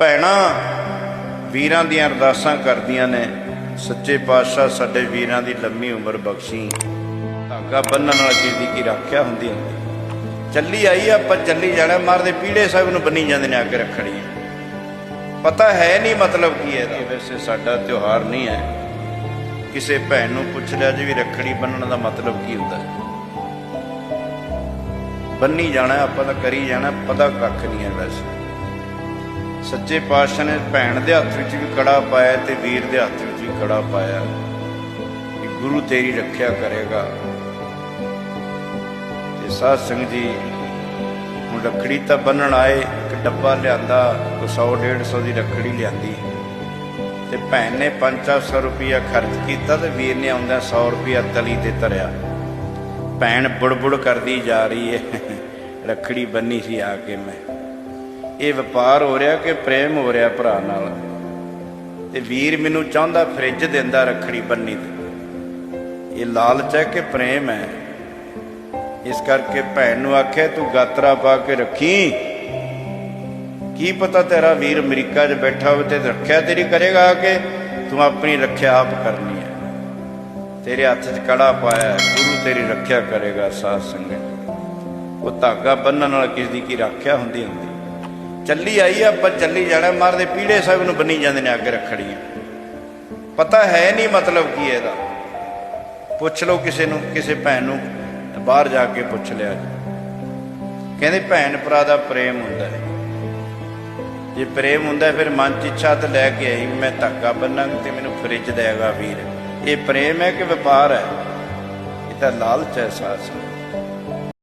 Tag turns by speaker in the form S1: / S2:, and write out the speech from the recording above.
S1: ਭੈਣਾਂ, ਵੀਰਾਂ ਦੀਆਂ ਅਰਦਾਸਾਂ ਕਰਦੀਆਂ ਨੇ। ਸੱਚੇ ਪਾਤਸ਼ਾਹ ਸਾਡੇ ਵੀਰਾਂ ਦੀ ਲੰਮੀ ਉਮਰ ਬਖਸ਼ੀ। ਧਾਗਾ ਬੰਨਣ ਨਾਲ ਜਿਹਦੀ ਕੀ ਰੱਖਿਆ ਹੁੰਦੀ ਹੁੰਦੀ ਚੱਲੀ ਆਈ ਆਪਾਂ ਚੱਲੀ ਜਾਣਾ। ਮਾਰਦੇ ਪੀੜੇ ਸਾਹਿਬ ਨੂੰ ਬੰਨੀ ਜਾਂਦੇ ਨੇ ਆ ਕੇ ਰੱਖੜੀ ਪਤਾ ਹੈ ਨਹੀਂ ਮਤਲਬ ਕੀ ਹੈ ਇਹਦਾ। ਵੈਸੇ ਸਾਡਾ ਤਿਉਹਾਰ ਨਹੀਂ ਹੈ। ਕਿਸੇ ਭੈਣ ਨੂੰ ਪੁੱਛ ਲਿਆ ਜੀ ਵੀ ਰੱਖੜੀ ਬੰਨਣ ਦਾ ਮਤਲਬ ਕੀ ਹੁੰਦਾ। ਹੈ ਬੰਨੀ ਜਾਣਾ, ਆਪਾਂ ਤਾਂ ਕਰੀ ਜਾਣਾ, ਪਤਾ ਕੱਖ ਨਹੀਂ ਹੈ ਵੈਸੇ। ਸੱਚੇ ਪਾਤਸ਼ਾਹ ਨੇ ਭੈਣ ਦੇ ਹੱਥ ਵਿੱਚ ਵੀ ਕੜਾ ਪਾਇਆ ਤੇ ਵੀਰ ਦੇ ਹੱਥ ਵਿੱਚ ਵੀ ਕੜਾ ਪਾਇਆ ਕਿ ਗੁਰੂ ਤੇਰੀ ਰੱਖਿਆ ਕਰੇਗਾ। ਤੇ ਸਾਧ ਸੰਗਤ ਜੀ, ਹੁਣ ਰੱਖੜੀ ਤਾਂ ਬੰਨਣ ਆਏ, ਇੱਕ ਡੱਬਾ ਲਿਆਂਦਾ, ਕੋ 100 150 ਦੀ ਰੱਖੜੀ ਲਿਆਂਦੀ। ਤੇ ਭੈਣ ਨੇ 500 ਰੁਪਇਆ ਖਰਚ ਕੀਤਾ ਤੇ ਵੀਰ ਨੇ ਆਉਂਦਾ 100 ਰੁਪਇਆ ਤਲੀ ਤੇ ਧਰਿਆ। ਭੈਣ ਬੁੜਬੁੜ ਕਰਦੀ ਜਾ ਰਹੀ ਹੈ ਰੱਖੜੀ ਬੰਨੀ ਸੀ ਆ ਕੇ ਮੈਂ। ਇਹ ਵਪਾਰ ਹੋ ਰਿਹਾ ਕਿ ਪ੍ਰੇਮ ਹੋ ਰਿਹਾ ਭਰਾ ਨਾਲ? ਤੇ ਵੀਰ ਮੈਨੂੰ ਚਾਹੁੰਦਾ ਫ੍ਰਿਜ ਦਿੰਦਾ ਰੱਖੜੀ ਬੰਨੀ ਤੇ। ਇਹ ਲਾਲਚ ਹੈ ਕਿ ਪ੍ਰੇਮ ਹੈ? ਇਸ ਕਰਕੇ ਭੈਣ ਨੂੰ ਆਖਿਆ ਤੂੰ ਗਾਤਰਾ ਪਾ ਕੇ ਰੱਖੀ। ਕੀ ਪਤਾ ਤੇਰਾ ਵੀਰ ਅਮਰੀਕਾ 'ਚ ਬੈਠਾ ਹੋਵੇ ਤੇ ਰੱਖਿਆ ਤੇਰੀ ਕਰੇਗਾ ਕਿ? ਤੂੰ ਆਪਣੀ ਰੱਖਿਆ ਆਪ ਕਰਨੀ ਹੈ। ਤੇਰੇ ਹੱਥ 'ਚ ਕੜਾ ਪਾਇਆ ਹੈ, ਗੁਰੂ ਤੇਰੀ ਰੱਖਿਆ ਕਰੇਗਾ ਸਾਧ ਸੰਗਤ। ਉਹ ਧਾਗਾ ਬੰਨਣ ਨਾਲ ਕਿਸ ਦੀ ਕੀ ਰੱਖਿਆ ਹੁੰਦੀ ਹੁੰਦੀ ਚੱਲੀ ਆਈ ਆ, ਆਪਾਂ ਚੱਲੀ ਜਾਣਾ ਮਾਰਦੇ ਪੀੜੇ ਸਾਹਿਬ ਨੂੰ ਬੰਨੀ ਜਾਂਦੇ ਨੇ ਅੱਗੇ ਰੱਖੜੀਆਂ। ਪਤਾ ਹੈ ਨਹੀਂ ਮਤਲਬ ਕੀ ਇਹਦਾ। ਪੁੱਛ ਲਓ ਕਿਸੇ ਨੂੰ ਕਿਸੇ ਭੈਣ ਨੂੰ ਬਾਹਰ ਜਾ ਕੇ ਪੁੱਛ ਲਿਆ ਕਹਿੰਦੇ ਭੈਣ ਭਰਾ ਦਾ ਪ੍ਰੇਮ ਹੁੰਦਾ ਹੈ। ਜੇ ਪ੍ਰੇਮ ਹੁੰਦਾ ਫਿਰ ਮਨ ਚ ਇੱਛਾ ਤੇ ਲੈ ਕੇ ਆਈ ਮੈਂ ਧੱਕਾ ਬੰਨਾਂਗਾ ਤੇ ਮੈਨੂੰ ਫਰਿੱਜ ਦੇਗਾ ਵੀਰ। ਇਹ ਪ੍ਰੇਮ ਹੈ ਕਿ ਵਪਾਰ ਹੈ? ਇਹ ਤਾਂ ਲਾਲਚ ਹੈ ਸਾਸ।